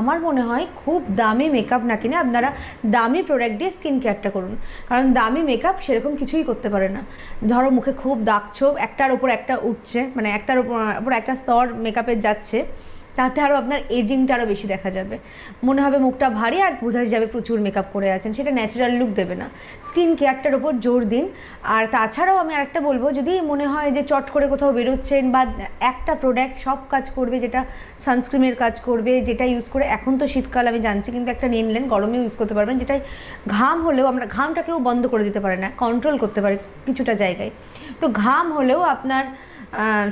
আমার মনে হয় খুব দামি মেকআপ না কিনে আপনারা দামি প্রোডাক্ট দিয়ে স্কিন কেয়ারটা করুন। কারণ দামি মেকআপ সেরকম কিছুই করতে পারে না। ধরো মুখে খুব দাগ ছোপ, একটার ওপর একটা উঠছে মানে একটার ওপর একটা স্তর মেকআপের যাচ্ছে। তাতে আরও আপনার এজিংটা আরও বেশি দেখা যাবে। মনে হবে মুখটা ভারী আর বোঝা যাবে প্রচুর মেকআপ করে আছেন। সেটা ন্যাচারাল লুক দেবে না। স্কিন কেয়ারটার ওপর জোর দিন। আর তাছাড়াও আমি আরেকটা বলব, যদি মনে হয় যে চট করে কোথাও বেরোচ্ছেন বা একটা প্রোডাক্ট সব কাজ করবে, যেটা সানস্ক্রিনের কাজ করবে, যেটা ইউজ করে, এখন তো শীতকাল, আমি জানছি, কিন্তু একটা নিয়ে নিলেন গরমেও ইউজ করতে পারবেন যেটাই ঘাম হলেও আমরা, ঘামটাকেও বন্ধ করে দিতে পারে না কন্ট্রোল করতে পারে কিছুটা জায়গায়। তো ঘাম হলেও আপনার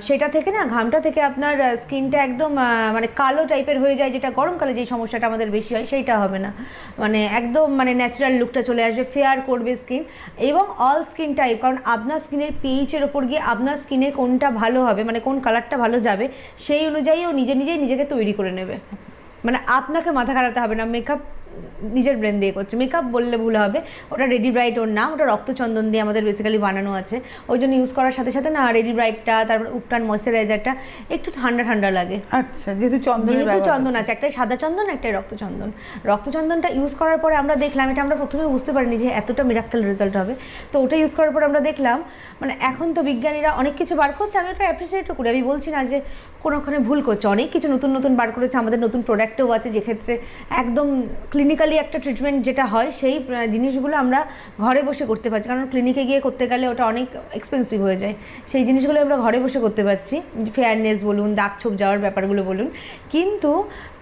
সেটা থেকে না, ঘামটা থেকে আপনার স্কিনটা একদম মানে কালো টাইপের হয়ে যায়, যেটা গরমকালে যে সমস্যাটা আমাদের বেশি হয়, সেইটা হবে না। মানে একদম মানে ন্যাচারাল লুকটা চলে আসবে ফেয়ার করবে স্কিন এবং অল স্কিন টাইপ কারণ আপনার স্কিনের পিএইচের ওপর গিয়ে আপনার স্কিনে কোনটা ভালো হবে মানে কোন কালারটা ভালো যাবে, সেই অনুযায়ী ও নিজে নিজেই নিজেকে তৈরি করে নেবে। মানে আপনাকে মাথা খাটাতে হবে না মেকআপ নিজের ব্রেন দিয়ে করছে। মেকআপ বললে ভুল হবে। ওটা রেডি ব্রাইট ওর নাম। ওটা রক্তচন্দন দিয়ে আমাদের বেসিক্যালি বানানো আছে। ওই জন্য ইউজ করার সাথে সাথে না রেডি ব্রাইটটা তারপর উপটান ময়শ্চারাইজারটা একটু ঠান্ডা ঠান্ডা লাগে। আচ্ছা যেহেতু চন্দনের যেহেতু চন্দন আছে একটাই সাদা চন্দন একটাই রক্তচন্দন। রক্তচন্দনটা ইউজ করার পরে আমরা দেখলাম এটা আমরা প্রথমে বুঝতে পারিনি যে এতটা মিরাক্কেল রেজাল্ট হবে। তো ওটা ইউজ করার পর আমরা দেখলাম মানে এখন তো বিজ্ঞানীরা অনেক কিছু বার করছে। আমি ওটা অ্যাপ্রিসিয়েটও করি। আমি বলছি না যে কোনোখানে ভুল করছে। অনেক কিছু নতুন নতুন বার করেছে। আমাদের নতুন প্রোডাক্টও আছে যেক্ষেত্রে একদম ক্লিনিক্যালি একটা ট্রিটমেন্ট যেটা হয় সেই জিনিসগুলো আমরা ঘরে বসে করতে পারছি। কারণ ক্লিনিকে গিয়ে করতে গেলে ওটা অনেক এক্সপেন্সিভ হয়ে যায়। সেই জিনিসগুলো আমরা ঘরে বসে করতে পারছি। ফেয়ারনেস বলুন দাগ ছোপ যাওয়ার ব্যাপারগুলো বলুন। কিন্তু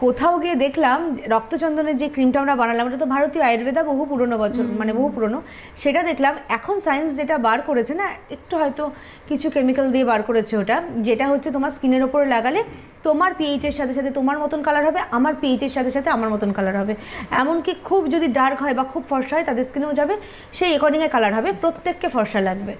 কোথাও গিয়ে দেখলাম রক্তচন্দনের যে ক্রিমটা আমরা বানালাম ওটা তো ভারতীয় আয়ুর্বেদা বহু পুরনো বছর মানে বহু পুরনো। সেটা দেখলাম এখন সায়েন্স যেটা বার করেছে না একটু হয়তো কিছু কেমিক্যাল দিয়ে বার করেছে ওটা যেটা হচ্ছে তোমার স্কিনের ওপরে লাগালে তোমার পিএইচের সাথে সাথে তোমার মতন কালার হবে আমার পিএইচের সাথে সাথে আমার মতন কালার হবে। এমনকি খুব যদি ডার্ক হয় বা খুব ফর্সা হয়, তাদের স্কিনেও যাবে। সেই অ্যাকর্ডিংয়ে কালার হবে, প্রত্যেককে ফর্সা লাগবে।